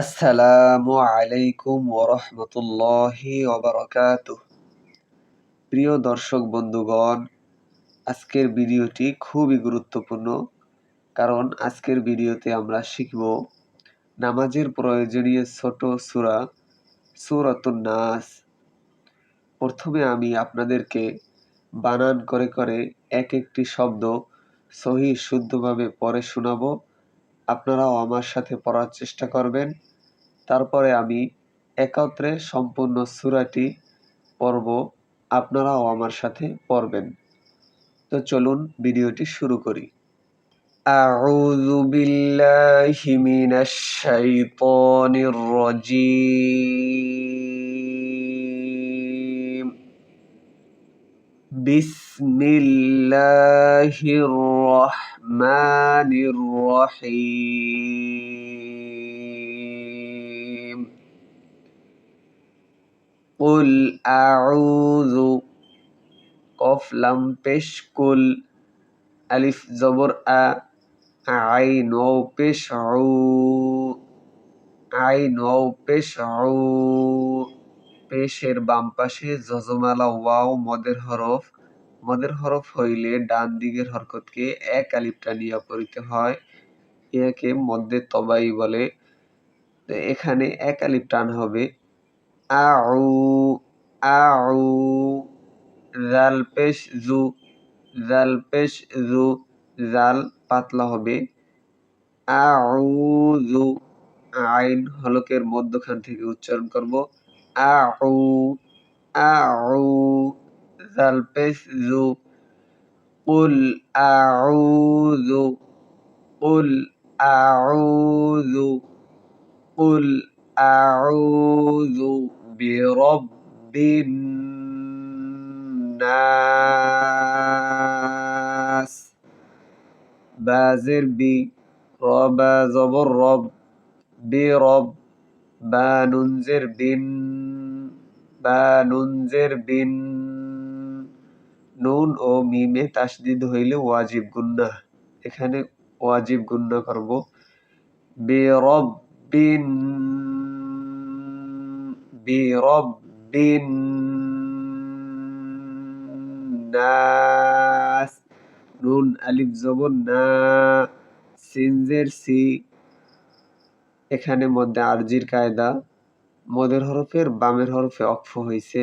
আসসালামু আলাইকুম ওরহমতুল্লাহি ওবরাকাত প্রিয় দর্শক বন্ধুগণ, আজকের ভিডিওটি খুবই গুরুত্বপূর্ণ কারণ আজকের ভিডিওতে আমরা শিখব নামাজের প্রয়োজনীয় ছোট সুরা, সুরাতুন নাস। প্রথমে আমি আপনাদেরকে বানান করে করে এক একটি শব্দ সহি শুদ্ধভাবে পড়ে শোনাবো। আপনারাও আমার সাথে পড়ার চেষ্টা করবেন তারপরে আমি একত্রে সম্পূর্ণ সুরাটি পড়ব আপনারাও আমার সাথে পড়বেন তো চলুন ভিডিওটি শুরু করি أعوذ بالله من الشيطان الرجيم بسم الله الرحمن الرحيم قل أعوذ قف لم পেশ কুল আলিফ জবর আ আইন ও পেশ আইন ও পেশ পেশের বাম পাশে জজমালা ওয়াও মদের হরফ মদের হরফ হইলে ডান দিকের হরকতকে এক আলিফ টানিয়া পড়িতে হয়। একে মধ্যে তবাই বলে। এখানে এক আলিফ টান হবে। আউ আউ, জাল পেশ জু, জাল পেশ জু, জাল পাতলা হবে। আউ আইন হলকের মধ্যখান থেকে উচ্চারণ করব। আউ আউ البث قل أعوذ قل أعوذ قل أعوذ برب الناس. بازر بي رب زبر رب برب باننذر بن باننذر بن. নুন ও মিমে তাসদিদ হইলে ওয়াজিব গুন্না এখানে ওয়াজিব গুন্না করব। বেরব বিন বেরব বিন নাস। নুন, আলিফ জবর না। সিনজের সি। এখানে মধ্যে আরজির কায়দা। মদের হরফের বামের হরফে অক্ষ হয়েছে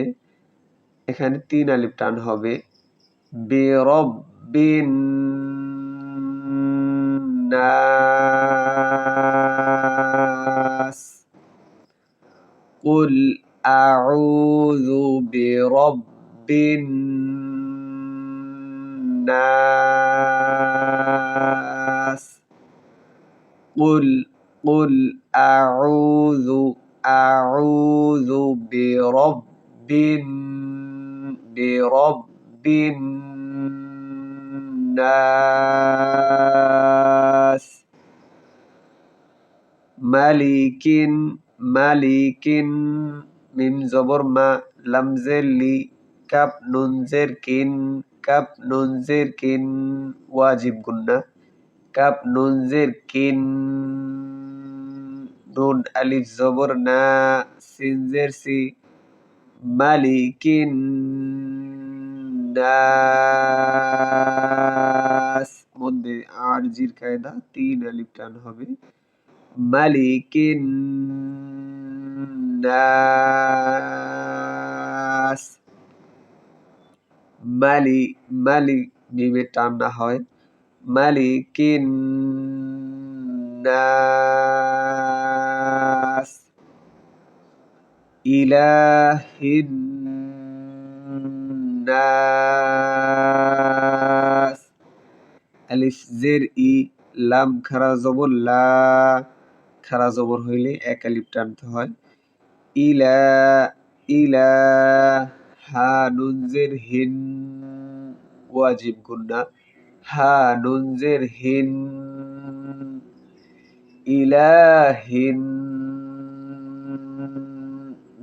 এখানে তিন আলিফ টান হবে। برب الناس قل أعوذ برب الناس قل قل أعوذ أعوذ برب برب বিন্নাস মালিকিন মালিকিন মিম জবর মা লামজের লি কাপ নুনজের কিন কাপ নুনজের কিন ওয়াজিব গুন্না কাপ নুনজের কিন নুন আলিফ জবর না সিনজের সি মালিকিন নাস মধ্যে আরজির কায়দা তিন আলিফ টান হবে। মালিকিন নাস মালি মালি মিমে টান না হয়। মালিকিন নাস ইলাহিন নাস আলিফ জের ই লাম খারা জবর লা খারা জবর হইলে এক আলিফ টানতে হয়। ইলা ইলা হা নুন জের হিন ওয়াজিব গুন্না হা নুন জের হিন ইলাহিন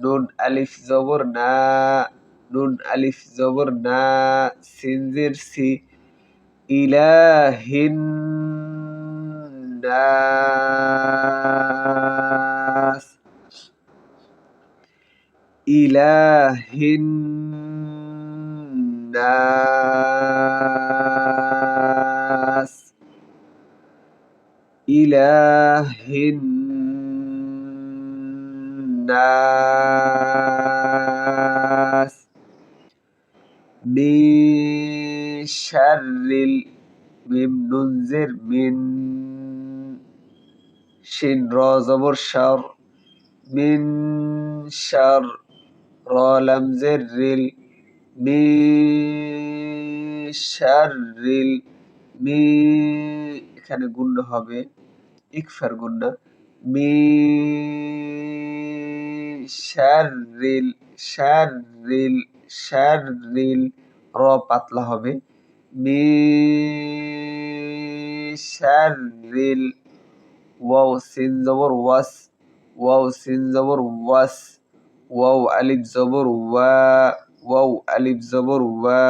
নুন আলিফ জবর না। নুন আলিফ জবর না সিনজের সি ইলাহিন নাস। ইলাহিন নাস। ইলাহিন নাস। من شر মিম নুন জের মিন শিন র জবর শার মিন শার র লাম জের রিল মি শাররিল মি এখানে গুণ্য হবে ইকফার গুণ্য মি শাররিল শাররিল রিল র পাতলা হবে। মি শ্যার রিল ওয়াও, সিন জবর ওয়াস, ওয়াও, সিন জবর ওয়াস, ওয়াও, আলিফ জবর ওয়া, ওয়াও, আলিফ জবর ওয়া,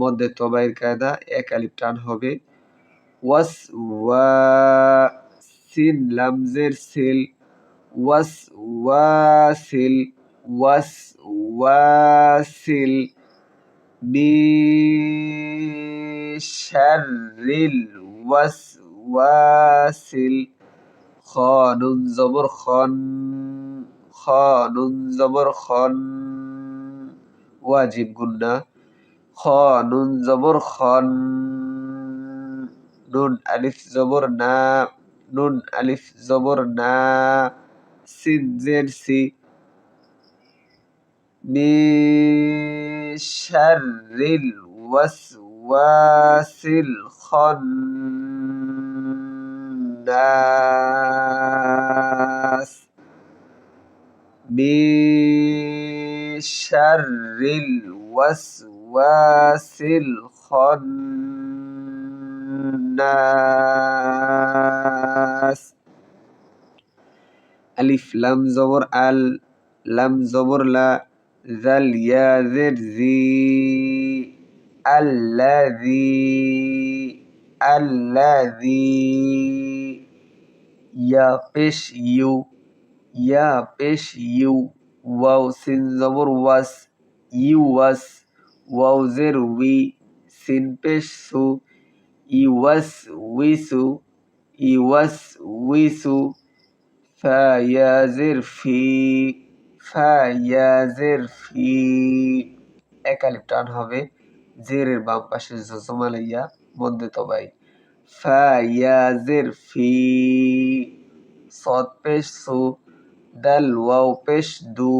মধ্যে তবাইর কায়দা, এক আলিফ টান হবে। ওয়াস ওয়া, সিন, লামজের সিল, ওয়াস ওয়াসিল ওয়াস ওয়াসিল বিশারিল ওয়াসওয়াসিল খানুন জবর খান খানুন জবর খান ওয়াজিব গুন্না খানুন জবর খান নুন আলিফ জবর না নুন আলিফ জবর না সিন জের সি من شر الوسواس الخناس من شر الوسواس الخناس ألف لام زبر ال لام زبر لا ذا الياذر ذي الذي الذي يا بش يو يا بش يو واو سين زبر واس يو واس واو زر وي سين بش سو يوس ويسو يوس ويسو فا يا زر في ফায়াজের ফি একালিপ টান হবে। জেরের বাম পাশে জজমা লাইয়া মধ্যে তবাই। ফায়াজের ফি সদ পেশ সু, দাল ওয়াও পেশ দু,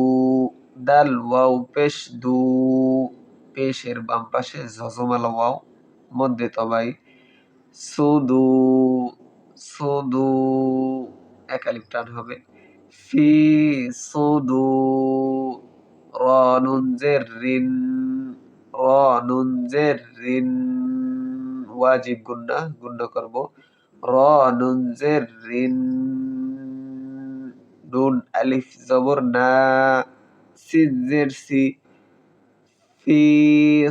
দাল ওয়াও পেশ দু। পেশের বাম পাশে জজমালা ওয়াও মধ্যে তবাই। সুদু সুদু একালিপ টান হবে। ফি সুদু রনুন জেরিন রনুন জেরিন ওয়াজিব গুন্না গুন্না করব। রনুন জেরিন নুন, আলিফ, জবর, না। সিন, জের, সি। ফি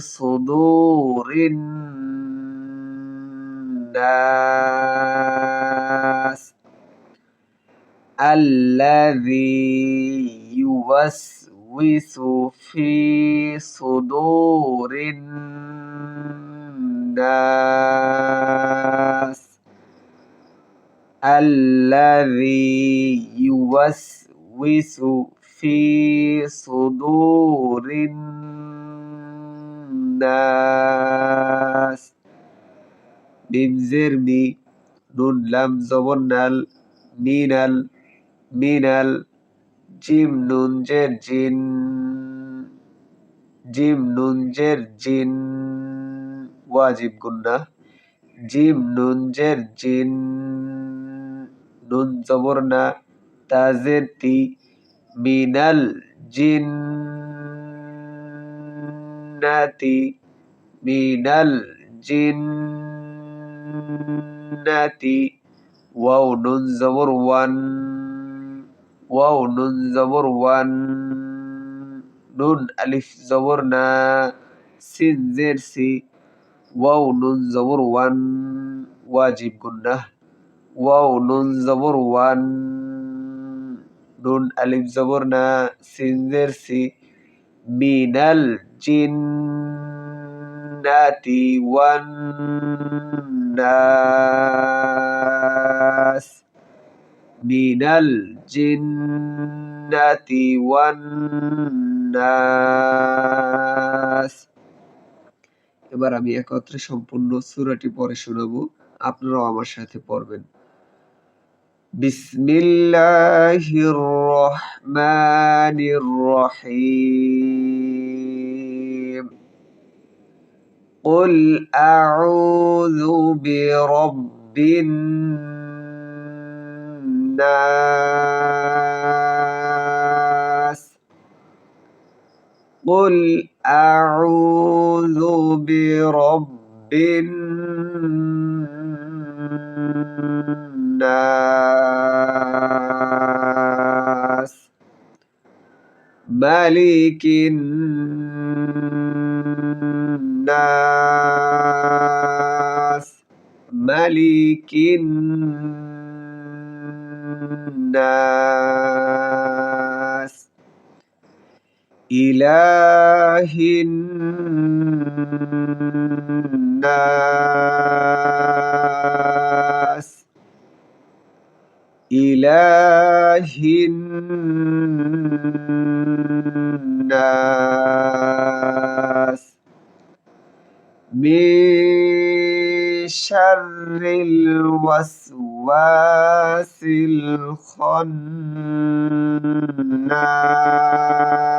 সুদুরিন নাস الذي يوسوس في صدور الناس. الذي يوسوس في صدور الناس. بمزرمي نون لم زبنال مينال মিনাল জিম নুনজের জিন জিম নুনজের জিন, ওয়াজিব গুন্না জিম নুনজের জিন নুন জবর না তাজের তি মিনাল জিন, নাতি, মিনাল জিন, নাতি, ওয়াও নুন জবর ওয়ান। ওয়াও নুন জবর ওয়ান নুন আলিফ জবর না সিন জের সি ওয়াও নুন জবর ওয়ান ওয়াজিব গুন্না ওয়াও নুন জবর ওয়ান নুন আলিফ জবর না সিনজের সি মিনাল জিন্নাতি ওয়ান নাস মিনাল জিন্নাতি ওয়ান নাস এবার আমি একত্রে সম্পূর্ণ সূরাটি পড়ে শোনাবো আপনারাও আমার সাথে পড়বেন বিসমিল্লাহির রহমানির রহিম قل أعوذ برب الناس قل أعوذ برب الناس ملك الناس ملك الناس إله الناس. إله الناس. من شر الوسواس الخناس.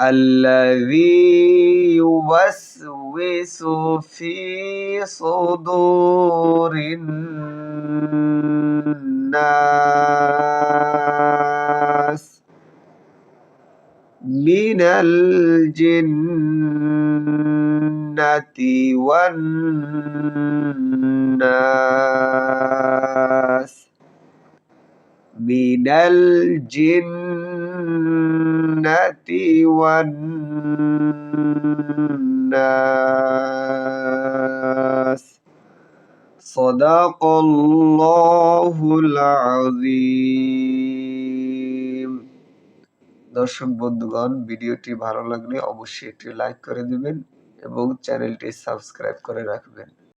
الذي يوسوس في صدور الناس من الجنة والناس من الجنة والناس صدق الله العظيم দর্শক বন্ধুগণ ভিডিওটি ভালো লাগলে অবশ্যই একটি লাইক করে দিবেন এবং চ্যানেলটি সাবস্ক্রাইব করে রাখবেন